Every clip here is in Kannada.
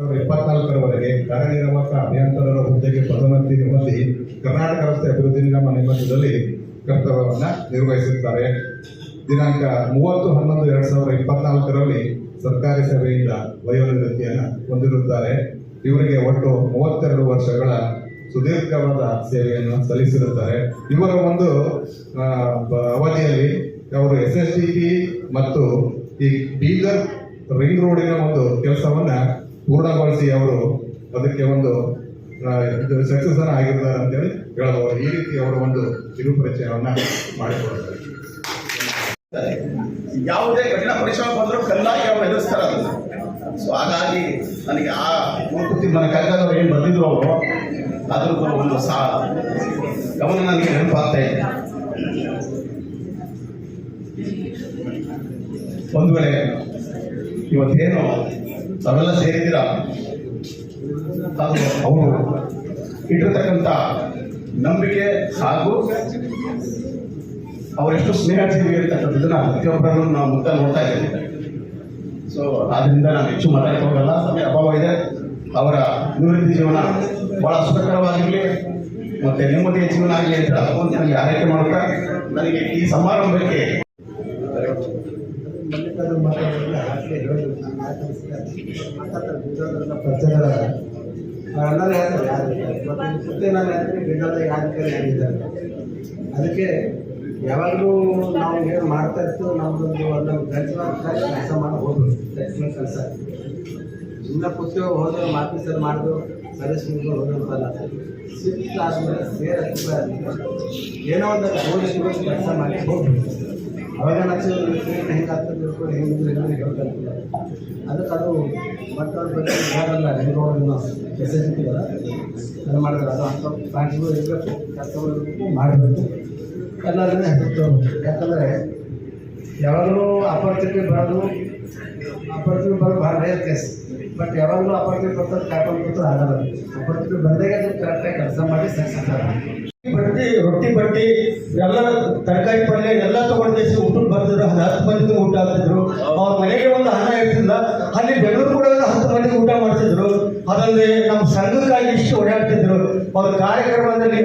ಸಾವಿರದ ಇಪ್ಪತ್ನಾಲ್ಕರವರೆಗೆ ಕಾರ್ಯನಿರ್ವಾಹಕ ಅಭಿಯಂತರರ ಹುದ್ದೆಗೆ ಪದೋನ್ನತಿ ನಿಮ್ಮಲ್ಲಿ ಕರ್ನಾಟಕ ರಸ್ತೆ ಅಭಿವೃದ್ಧಿ ನಿಗಮ ನಿಯಮದಲ್ಲಿ ಕರ್ತವ್ಯವನ್ನು ನಿರ್ವಹಿಸುತ್ತಾರೆ. ದಿನಾಂಕ ಮೂವತ್ತು ಹನ್ನೊಂದು, ಎರಡು ಸಾವಿರದ ಇಪ್ಪತ್ನಾಲ್ಕರಲ್ಲಿ ಸರ್ಕಾರಿ ಸೇವೆಯಿಂದ ವಯೋನಿವೃತ್ತಿಯನ್ನು ಹೊಂದಿರುತ್ತಾರೆ. ಇವರಿಗೆ ಒಟ್ಟು ಮೂವತ್ತೆರಡು ವರ್ಷಗಳ ಸುದೀರ್ಘವಾದ ಸೇವೆಯನ್ನು ಸಲ್ಲಿಸಿರುತ್ತಾರೆ. ಇವರ ಒಂದು ಅವಧಿಯಲ್ಲಿ ಅವರು ಎಸ್ ಎಸ್ ಟಿ ಮತ್ತು ಈ ಬೀದರ್ ರಿಂಗ್ ರೋಡಿನ ಒಂದು ಕೆಲಸವನ್ನ ಪೂರ್ಣಗೊಳಿಸಿ ಅವರು ಅದಕ್ಕೆ ಒಂದು ಸಕ್ಸಸ್ ಆಗಿದ್ದಾರೆ ಅಂತೇಳಿ ಹೇಳಬಹುದು. ಈ ರೀತಿ ಅವರ ಒಂದು ಕಿರುಪರಿಚಯವನ್ನ ಮಾಡಿಕೊಡ್ತಾರೆ ಯಾವುದೇ ಕಠಿಣ ಪರಿಶ್ರಮ ಬಂದರೂ ಕಲ್ಲಾಗಿ ಅವರು ಎದುರಿಸ್ತಾರಲ್ಲ ಸೊ ಹಾಗಾಗಿ ನನಗೆ ಆ ಮೂರ್ತಿ ನನ್ನ ಕಲ್ಲಾದವರು ಏನು ಬಂದಿದ್ರು ಅವರು? ಅದ್ರದ್ದು ಒಂದು ಸಾ ಗಮನ ನನಗೆ ನೆನಪಾಗ್ತಾ ಇದೆ. ಒಂದು ವೇಳೆ ಇವತ್ತೇನು ತಾವೆಲ್ಲ ಸೇರಿದ್ದೀರ? ಅವರು ಇಟ್ಟಿರ್ತಕ್ಕಂಥ ನಂಬಿಕೆ ಹಾಗೂ ಅವರೆಷ್ಟು ಸ್ನೇಹಜೀವಿ ಇರ್ತಕ್ಕಂಥದ್ದನ್ನ ಪ್ರತಿಯೊಬ್ಬರನ್ನು ನಾವು ಮುದ್ದ ನೋಡ್ತಾ ಇದ್ದೀವಿ. ಸೊ ಆದ್ರಿಂದ ನಾನು ಹೆಚ್ಚು ಮಾತಾಡಕ್ಕೆ ಹೋಗಲ್ಲ. ಸಮಯ ಅಭಾವ ಇದೆ. ಅವರ ನಿವೃತ್ತಿ ಜೀವನ ಬಹಳ ಸುಖಕರವಾಗಿರಲಿ ಮತ್ತೆ ನೆಮ್ಮದಿಯ ಜೀವನ ಆಗಲಿ ಅಂತ ನನಗೆ ಆರೈಕೆ ಮಾಡುತ್ತಾ? ನನಗೆ ಈ ಸಮಾರಂಭಕ್ಕೆ ಮಲ್ಲಿಕಾರ್ಜುನ ಮಾತಾಡೋದಿಲ್ಲ ಹಾಗೆ ಹೇಳೋದು ನಾನು ಹೇಳ್ತಾರೆ ಯಾರು ಮತ್ತು ನಾನು ಹೇಳ್ತೀನಿ ಬಿದ್ದೋದ್ರೆ ಯಾರು ಕೈ ಹೇಳಿದ್ದಾರೆ. ಅದಕ್ಕೆ ಯಾವಾಗಲೂ ನಾವು ಏನು ಮಾಡ್ತಾ ಇರ್ತೀವೋ ನಮ್ಮದೊಂದು ನಮ್ಮ ಕೆಲಸ ಕೆಲಸ ಮಾಡಿ ಹೋದ್ರು. ಕೆಲಸ. ಸುಮ್ಮನೆ ಕೂತು ಹೋದ್ರೆ, ಮಾತು ಸರ್ ಮಾಡಿದ್ರು ಮುಗಿದು ಹೋದಂತಲ್ಲ ಸಿಕ್ತ ಆದಮೇಲೆ ಏನೋ ಒಂದು ಕೆಲಸ ಮಾಡಿ ಹೋಗ್ಬೇಕು ಅವಾಗ ನಾವು ಹೆಂಗೆ ಆಗ್ತದೆ ಹೆಂಗೆ ಹೆಂಗೆ ಹೇಳ್ತಾರೆ ಅದಕ್ಕೆ ಅದು ಮತ್ತೆ ಅವ್ರ ಬಗ್ಗೆ ಬರಲ್ಲ ಹೆಂಗೋಡನ್ನು ಮೆಸೇಜ್ ಇಟ್ಟಿಲ್ಲ ಅದು ಮಾಡಿದ್ರೆ ಅದು ಅಂತ ಫ್ಯಾನ್ಸ್ಗಳು ಇರಬೇಕು ಇರಬೇಕು, ಮಾಡಬೇಕು. ಎಲ್ಲರನ್ನೇ ಹೆಸರು ಯಾಕಂದರೆ ಯಾವಾಗಲೂ ಅಪರ್ಚುನಿಟಿ ಬರೋದು ಅಪರ್ಚುನಿಟಿ ಬರೋದು ಭಾಳ ರೇರ್ ಕೇಸ್ ಬಟ್ ಯಾವಾಗಲೂ ಅಪರ್ಚುನಿಟಿ ಬರ್ತದೆ ಕಾಯ್ಕೊಂಡು ಕೂತ್ರೆ ಆಗಲ್ಲ ಅಪರ್ಚುನಿಟಿ ಬಂದಾಗ ಅದು ಕರೆಕ್ಟಾಗಿ ಕೆಲಸ ಮಾಡಿ ಸಕ್ಸಸ್ ಆಗುತ್ತೆ. ಬಟ್ಟಿ ರೊಟ್ಟಿ ಬಟ್ಟಿ, ಎಲ್ಲ ತರಕಾರಿ ಪಲ್ಯ, ಎಲ್ಲ ತಗೊಂಡು ಊಟಕ್ಕೆ ಬರ್ತಿದ್ರು. ಅದು ಹತ್ತು ಮಂದಿಗೆ ಊಟ ಆಗ್ತಿದ್ರು. ಅವ್ರ ಮನೆಗೆ ಒಂದು ಹಣ ಇರ್ತಿಲ್ಲ ಅಲ್ಲಿ ಬೆಂಗಳೂರು ಕೂಡ ಒಂದು ಹತ್ತು ಮಂದಿಗೆ ಊಟ ಮಾಡ್ತಿದ್ರು. ಅದಲ್ಲದೆ ನಮ್ಮ ಸಂಘಕ್ಕಾಗಿ ಇಷ್ಟು ಓಡಾಡ್ತಿದ್ರು. ಅವ್ರ ಕಾರ್ಯಕ್ರಮದಲ್ಲಿ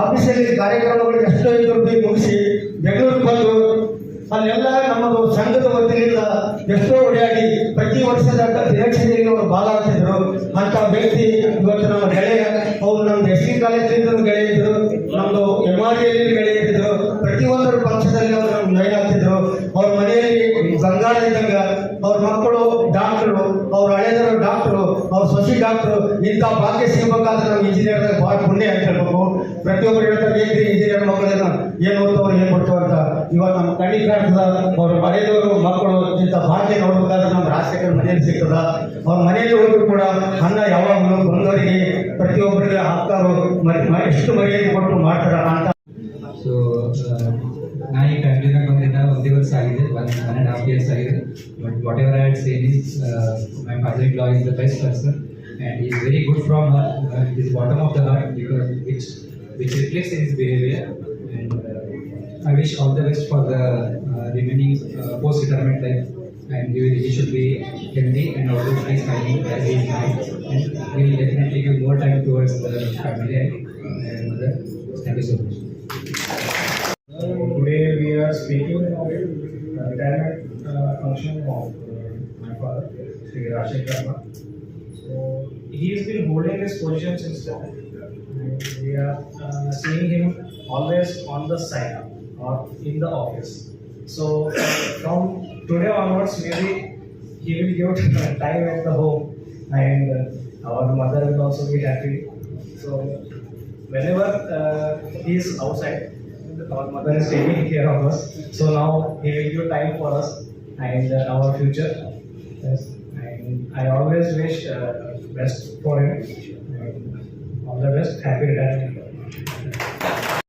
ಆಫೀಸಲ್ಲಿ ಕಾರ್ಯಕ್ರಮಗಳು ಎಷ್ಟೋ ಇದ್ರು ಮುಗಿಸಿ ಬೆಂಗಳೂರಿಗೆ ಬಂದು ಅಲ್ಲೆಲ್ಲ ನಮ್ಮದು ಸಂಘದ ವತಿಯಿಂದ ಎಷ್ಟೋ ಓಡಾಡಿ ಪ್ರತಿ ವರ್ಷದ ದಿನಚರಿಯಲ್ಲಿ ಅವರು ಭಾಗವಹಿಸಿದ್ರು ಅಂತ ವ್ಯಕ್ತಿ ಇವತ್ತು ನಮ್ಮ ಗೆಳೆಯ, ಅವರು ನಮ್ಮ ಎಸ್ ಸಿ ಕಾಲೇಜಿನಿಂದ ಗೆಳೆಯ ಇದ್ರು ನಮ್ದು ಎಂ ಬೆಳೆಯುತ್ತಿದ್ರು ಪ್ರತಿಯೊಂದರ ಪಕ್ಷದಲ್ಲಿ ಅವರು ಆಗ್ತಿದ್ರು ಅವ್ರ ಮನೆಯಲ್ಲಿ ಬಂಗಾರ ಇದ್ದಂಗ ಅವ್ರ ಮಕ್ಕಳು ಡಾಕ್ಟ್ರು, ಅವ್ರ ಹಳೆಯದರು ಡಾಕ್ಟ್ರು, ಅವ್ರ ಸೊಸಿ ಡಾಕ್ಟ್ರು, ಇಂಥ ಭಾಗ್ಯ ಸಿಗಬೇಕಾದ್ರೆ ನಾವು ಇಂಜಿನಿಯರ್ ಭಾಳ ಪುಣ್ಯ ಅಂತ ಹೇಳ್ಬೇಕು ಪ್ರತಿಯೊಬ್ಬರು ಹೇಳ್ತಾರೆ, ಏನ್ರಿ ಇಂಜಿನಿಯರ್ ಮಕ್ಕಳನ್ನ ಏನು ಓದ್ತವ್ರು, ಏನು ಕೊಡ್ತಾವ ಅಂತ? ಇವಾಗ ನಮ್ಮ ಕಣ್ಣಿಗೆ ಕಾಣ್ತದ, ಅವ್ರ ಮನೆಯವರು ಮಕ್ಕಳು ಇಂಥ ಭಾಗ್ಯ ನೋಡ್ಬೇಕಾದ್ರೆ ನಮ್ಮ ರಾಜಶೇಖರ ಮನೆಯಲ್ಲಿ ಸಿಗ್ತದ. ಅವ್ರ ಮನೆಯಲ್ಲಿ ಹೋದ್ರು ಕೂಡ ಅನ್ನ ಯಾವಾಗಲೂ ಬಂದವರಿಗೆ ಪ್ರತಿಯೊಬ್ಬರಿಗೆ ಹಾಕ್ತಾರೋ ಎಷ್ಟು ಮರ್ಯಾದೆ ಕೊಟ್ಟು ಮಾಡ್ತಾರ ಅಂತ ಸೊ ನಾ ಈ ಫ್ಯಾಮಿಲಿನಾಗ ಬಂದಿದ್ದ ಒಂದೇ ವರ್ಷ ಆಗಿದೆ one one and half years ಆಗಿದೆ but whatever I had seen is my father in law is the best person and is very good from her is bottom of the heart because which which reflects in is behaviour and I wish all the best for the remaining post retirement life and he, will, he should be healthy and always be smiling as he is now and he will definitely give more time towards the family and, and mother. Thank you so much. We are speaking of retirement uh, function of uh, my father, Sri Sharma. So he has been holding his position since. And we are uh, seeing him always on the side or in the office. So from today onwards, maybe he will give time at the home, and uh, our mother will also be happy. So whenever uh, he is outside, our mother is taking care of us. So now he will give time for us and uh, our future. Yes. And I always wish uh, best for him. All the best. Happy retirement.